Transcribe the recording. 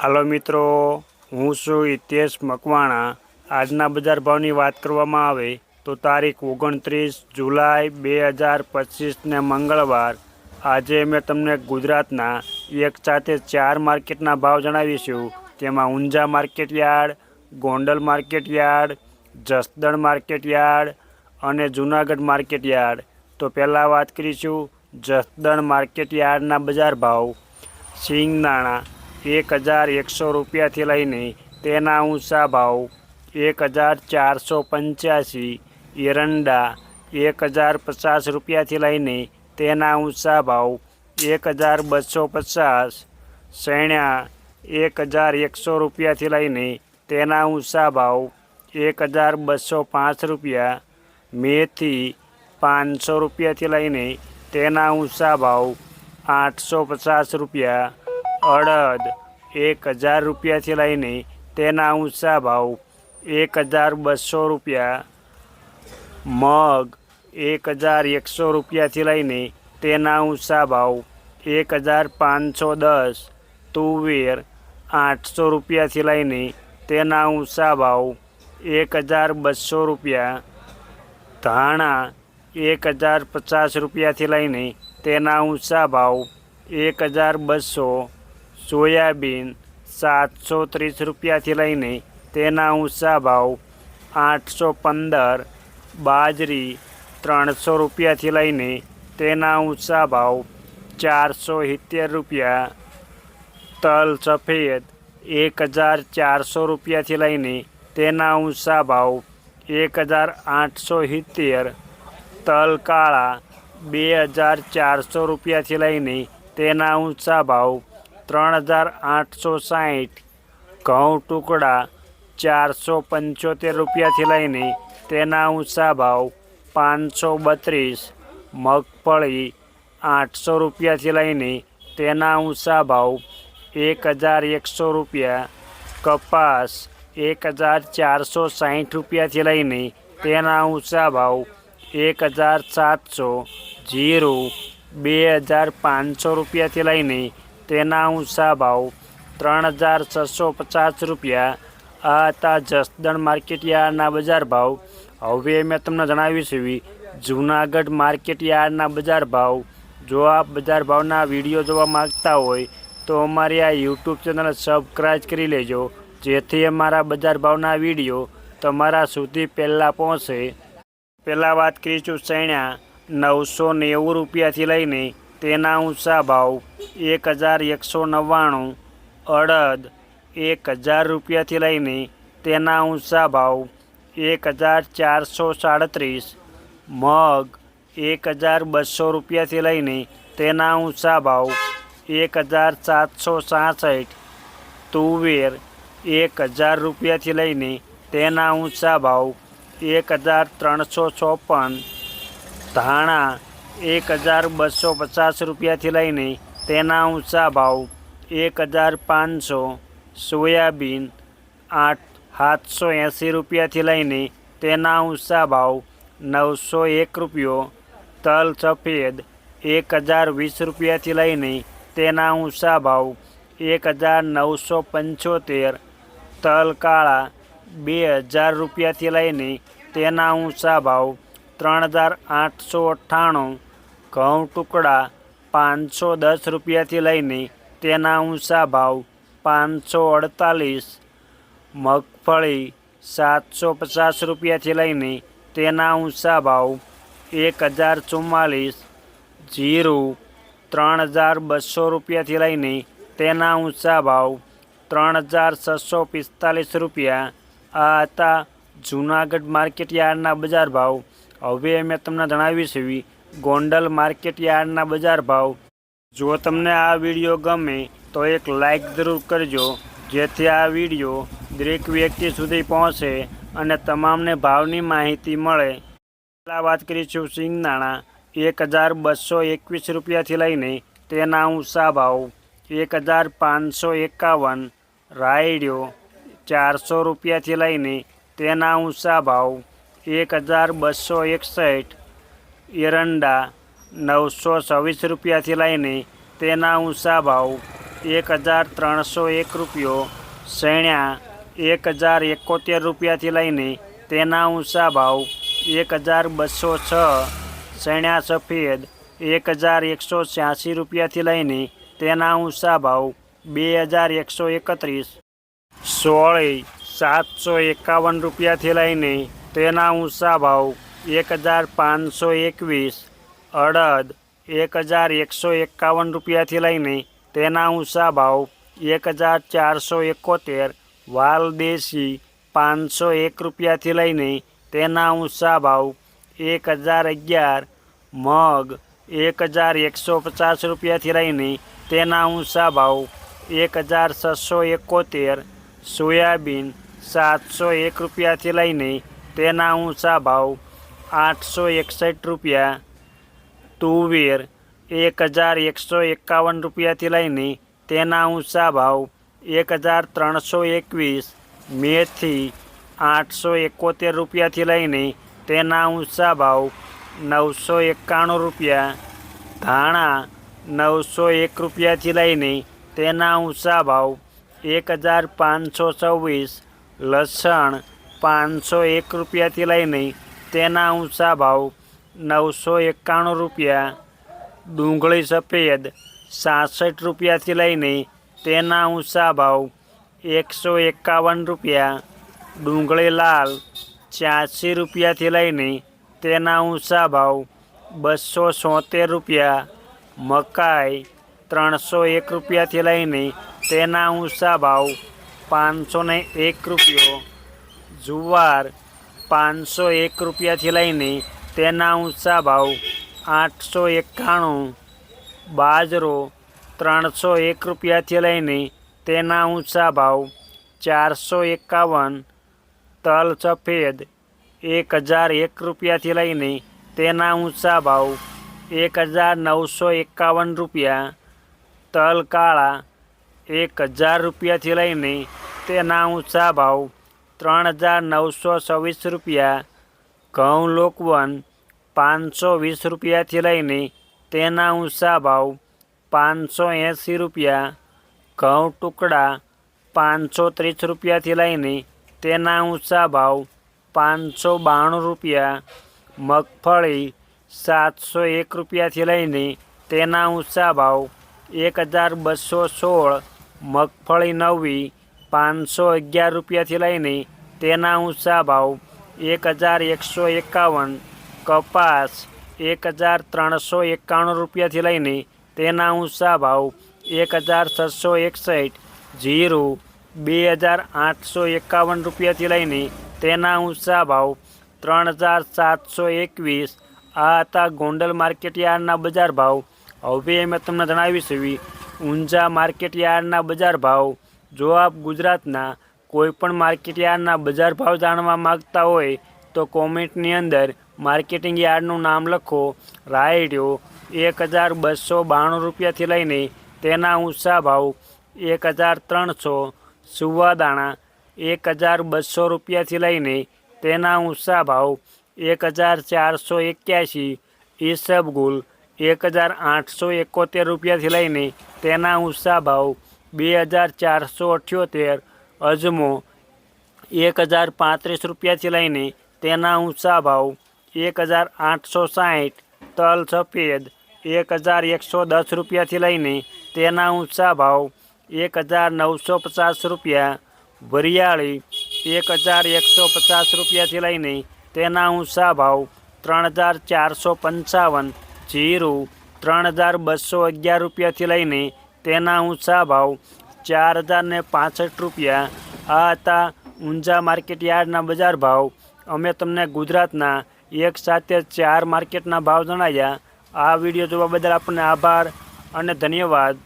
હાલો મિત્રો, હું છું હિતેશ મકવાણા. આજના બજાર ભાવની વાત કરવામાં આવે તો તારીખ ઓગણત્રીસ જુલાઈ બે હજાર પચીસને મંગળવાર. આજે મેં તમને ગુજરાતના એક સાથે ચાર માર્કેટના ભાવ જણાવીશું. તેમાં Unjha market yard, Gondal market yard, Jasdan market yard અને જૂનાગઢ માર્કેટ યાર્ડ. તો પહેલાં વાત કરીશું જસદણ માર્કેટ યાર્ડના બજાર ભાવ. સિંગદાણા એક હજાર એકસો રૂપિયાથી લઈને તેના ઊંચા ભાવ એક હજાર ચારસો પંચ્યાસી, એરંડા એક હજાર પચાસ રૂપિયાથી લઈને તેના ઊંચા ભાવ એક હજાર બસો પચાસ સૈણા એક હજાર એકસો રૂપિયાથી લઈને તેના ઊંચા ભાવ એક હજાર બસો પાંચ રૂપિયા, મેથી પાંચસો રૂપિયાથી લઈને તેના ઊંચા ભાવ આઠસો પચાસ રૂપિયા અડદ એક હજાર રૂપિયાથી લઈને તેના ઊંચા ભાવ એક હજાર બસો રૂપિયા. મગ એક હજાર એકસો રૂપિયાથી લઈને તેના ઊંચા ભાવ એક હજાર પાંચસો દસ. તુવેર આઠસો રૂપિયાથી લઈને તેના ઊંચા ભાવ એક હજાર બસો રૂપિયા. ધાણા એક હજાર પચાસ રૂપિયાથી લઈને તેના ઊંચા ભાવ એક હજાર બસો. સોયાબીન સાતસો ત્રીસ રૂપિયાથી લઈને તેના ઊંચા ભાવ આઠસો પંદર બાજરી ત્રણસો રૂપિયાથી લઈને તેના ઊંચા ભાવ ચારસો સિત્તેર રૂપિયા તલ સફેદ એક હજાર ચારસો રૂપિયાથી લઈને તેના ઊંચા ભાવ એક હજાર આઠસો સિત્તેર તલ કાળા બે હજાર ચારસો રૂપિયાથી લઈને તેના ઊંચા ભાવ ત્રણ હજાર આઠસો સાઠ ઘઉં ટુકડા ચારસો પંચોતેર રૂપિયાથી લઈને તેના ઊંચા ભાવ પાંચસો બત્રીસ, મગફળી આઠસો રૂપિયાથી લઈને તેના ઊંચા ભાવ એક હજાર એકસો રૂપિયા, કપાસ એક હજાર ચારસો સાહીઠ રૂપિયાથી લઈને તેના ઊંચા ભાવ એક હજાર સાતસો, જીરું બે હજાર પાંચસો રૂપિયાથી લઈને તેના ઊંચા ભાવ ત્રણ હજાર છસો પચાસ રૂપિયા. આ હતા જસદણ માર્કેટ યાર્ડના બજાર ભાવ. હવે મેં તમને જણાવીશું એવી જૂનાગઢ માર્કેટ યાર્ડના બજાર ભાવ. જો આપ બજાર ભાવના વીડિયો જોવા માગતા હોય તો અમારી આ યુટ્યુબ ચેનલ સબસ્ક્રાઈબ કરી લેજો, જેથી અમારા બજાર ભાવના વીડિયો તમારા સુધી પહેલાં પહોંચે. પહેલાં વાત કરીશું સૈણા નવસો નેવું રૂપિયાથી લઈને તેના ઊંચા ભાવ એક હજાર એકસો નવ્વાણું, અડદ એક હજાર રૂપિયાથી લઈને તેના ઊંચા ભાવ એક હજાર ચારસો સાડત્રીસ, મગ એક હજાર બસો રૂપિયાથી લઈને તેના ઊંચા ભાવ એક હજાર સાતસો સાસઠ, તુવેર એક હજાર રૂપિયાથી લઈને તેના ઊંચા ભાવ એક હજાર ત્રણસો ચોપન, ધાણા એક હજાર બસો પચાસ રૂપિયાથી લઈને તેના ઊંચા ભાવ એક હજાર પાંચસો સોયાબીન આઠ સાતસો એંસી રૂપિયાથી લઈને તેના ઊંચા ભાવ નવસો એક રૂપિયો, તલ સફેદ એક હજાર વીસ રૂપિયાથી લઈને તેના ઊંચા ભાવ એક હજાર નવસો પંચોતેર, તલ કાળા બે હજાર રૂપિયાથી લઈને તેના ઊંચા ભાવ ત્રણ હજાર આઠસો અઠ્ઠાણું ઘઉં ટુકડા પાંચસો દસ રૂપિયાથી લઈને તેના ઊંચા ભાવ પાંચસો અડતાલીસ, મગફળી સાતસો પચાસ રૂપિયાથી લઈને તેના ઊંચા ભાવ એક હજાર ચુમ્માલીસ, જીરું ત્રણ હજાર બસો રૂપિયાથી લઈને તેના ઊંચા ભાવ ત્રણ હજાર છસો પિસ્તાલીસ રૂપિયા. આ હતા જૂનાગઢ માર્કેટ યાર્ડના બજાર ભાવ. હવે મેં તમને જણાવીશ એવી ગોંડલ માર્કેટ યાર્ડના બજાર ભાવ. જો તમને આ વીડિયો ગમે, તો એક લાઈક જરૂર કરજો, જેથી આ વીડિયો દરેક વ્યક્તિ સુધી પહોંચે અને તમામને ભાવની માહિતી મળે. પહેલાં વાત કરીશું સિંગદાણા એક હજાર બસો એકવીસ રૂપિયાથી લઈને તેના ઊંચા ભાવ. એક હજાર પાંચસો એકાવન. રાયડ્યો ચારસો રૂપિયાથી લઈને તેના ઊંચા ભાવ. એક હજાર બસો એકસઠ. એરંડા નવસો છવ્વીસ રૂપિયાથી લઈને તેના ઊંચા ભાવ એક હજાર ત્રણસો એક રૂપિયો સૈણ્યા એક હજાર એકોતેર રૂપિયાથી લઈને તેના ઊંચા ભાવ એક હજાર બસો છ સૈણા સફેદ એક હજાર એકસો છ્યાસી રૂપિયાથી લઈને તેના ઊંચા ભાવ બે હજાર એકસો એકત્રીસ, સોળી સાતસો એકાવન રૂપિયાથી લઈને તેના ઊંચા ભાવ એક હજાર પાંચસો એકવીસ, અડદ એક હજાર એકસો એકાવન રૂપિયાથી લઈને તેના ઊંચા ભાવ એક હજાર ચારસો એકોતેર વાલદેશી પાંચસો એક રૂપિયાથી લઈને તેના ઊંચા ભાવ એક હજાર અગિયાર, મગ એક હજાર એકસો પચાસ રૂપિયાથી લઈને તેના ઊંચા ભાવ એક હજાર છસો એકોતેર, સોયાબીન સાતસો એક રૂપિયાથી લઈને તેના ઊંચા ભાવ આઠસો એકસઠ રૂપિયા, તુવેર એક હજાર એકસો એકાવન રૂપિયાથી લઈને તેના ઊંચા ભાવ એક હજાર ત્રણસો એકવીસ, મેથી આઠસો એકોતેર રૂપિયાથી લઈને તેના ઊંચા ભાવ નવસો એકાણું રૂપિયા, ધાણા નવસો એક રૂપિયાથી લઈને તેના ઊંચા ભાવ એક હજાર પાંચસો છવ્વીસ, લસણ પાંચસો એક રૂપિયાથી લઈને તેના ઊંચા ભાવ નવસો એકાણું રૂપિયા, ડુંગળી સફેદ સાસઠ રૂપિયાથી લઈને તેના ઊંચા ભાવ એકસો એકાવન રૂપિયા, ડુંગળી લાલ છ્યાસી રૂપિયાથી લઈને તેના ઊંચા ભાવ બસો સોતેર રૂપિયા, મકાઈ ત્રણસો એક રૂપિયાથી લઈને તેના ઊંચા ભાવ પાંચસો એક રૂપિયો, જુવાર પાંચસો એક રૂપિયાથી લઈને તેના ઊંચા ભાવ આઠસો એકાણું, બાજરો ત્રણસો એક રૂપિયાથી લઈને તેના ઊંચા ભાવ ચારસો એકાવન, તલ સફેદ એક હજાર એક રૂપિયાથી લઈને તેના ઊંચા ભાવ એક હજાર નવસો એકાવન રૂપિયા, તલ કાળા એક હજાર રૂપિયાથી લઈને તેના ઊંચા ભાવ ત્રણ હજાર નવસો છવ્વીસ રૂપિયા, ઘઉં લોકવન પાંચસો વીસ રૂપિયાથી લઈને તેના ઊંચા ભાવ પાંચસો એંસી રૂપિયા, ઘઉં ટુકડા પાંચસો ત્રીસ રૂપિયાથી લઈને તેના ઊંચા ભાવ પાંચસો બાણું રૂપિયા, મગફળી સાતસો એક રૂપિયાથી લઈને તેના ઊંચા ભાવ એક હજાર બસો સોળ, મગફળી નવી પાંચસો અગિયાર રૂપિયાથી લઈને તેના ઊંચા ભાવ એક હજાર એકસો એકાવન, કપાસ એક હજાર ત્રણસો એકાણું રૂપિયાથી લઈને તેના ઊંચા ભાવ એક હજાર છસો એકસઠ, જીરું બે હજાર આઠસો એકાવન રૂપિયાથી લઈને તેના ઊંચા ભાવ ત્રણ હજાર સાતસો એકવીસ. આ હતા ગોંડલ માર્કેટ યાર્ડના બજાર ભાવ. હવે મેં તમને જણાવીશું ઊંઝા માર્કેટ યાર્ડના બજાર ભાવ જો આપ ગુજરાતના કોઈપણ માર્કેટ યાર્ડના બજાર ભાવ જાણવા માગતા હોય, તો કોમેન્ટની અંદર માર્કેટિંગ યાર્ડનું નામ લખો. રાયડ્યો એક હજાર બસો બાણું રૂપિયાથી લઈને તેના ઊંચા ભાવ એક હજાર ત્રણસો, સુવાદાણા એક હજાર બસો રૂપિયાથી લઈને તેના ઊંચા ભાવ એક હજાર ચારસો એક્યાસી, ઈસબગુલ એક હજાર આઠસો એકોતેર રૂપિયાથી લઈને તેના ઊંચા ભાવ બે હજાર ચારસો અઠ્યોતેર, અજમો, એક હજાર પાંત્રીસ રૂપિયાથી લઈને તેના ઊંચા ભાવ, એક હજાર આઠસો સાઠ તલ સફેદ, એક હજાર એકસો દસ રૂપિયાથી લઈને તેના ઊંચા ભાવ, એક હજાર નવસો પચાસ રૂપિયા, વરિયાળી, એક હજાર એકસો પચાસ રૂપિયાથી લઈને તેના ઊંચા ભાવ, ત્રણ હજાર ચારસો પંચાવન, જીરું, ત્રણ હજાર બસો અગિયાર રૂપિયાથી લઈને તેના ઊંચા ભાવ ચાર હજાર ને પાસઠ રૂપિયા. આ હતા ઊંઝા માર્કેટ યાર્ડના બજાર ભાવ. અમે તમને ગુજરાતના એક સાથે ચાર માર્કેટના ભાવ જણાવ્યા. આ વીડિયો જોવા બદલ આપણને આભાર અને ધન્યવાદ.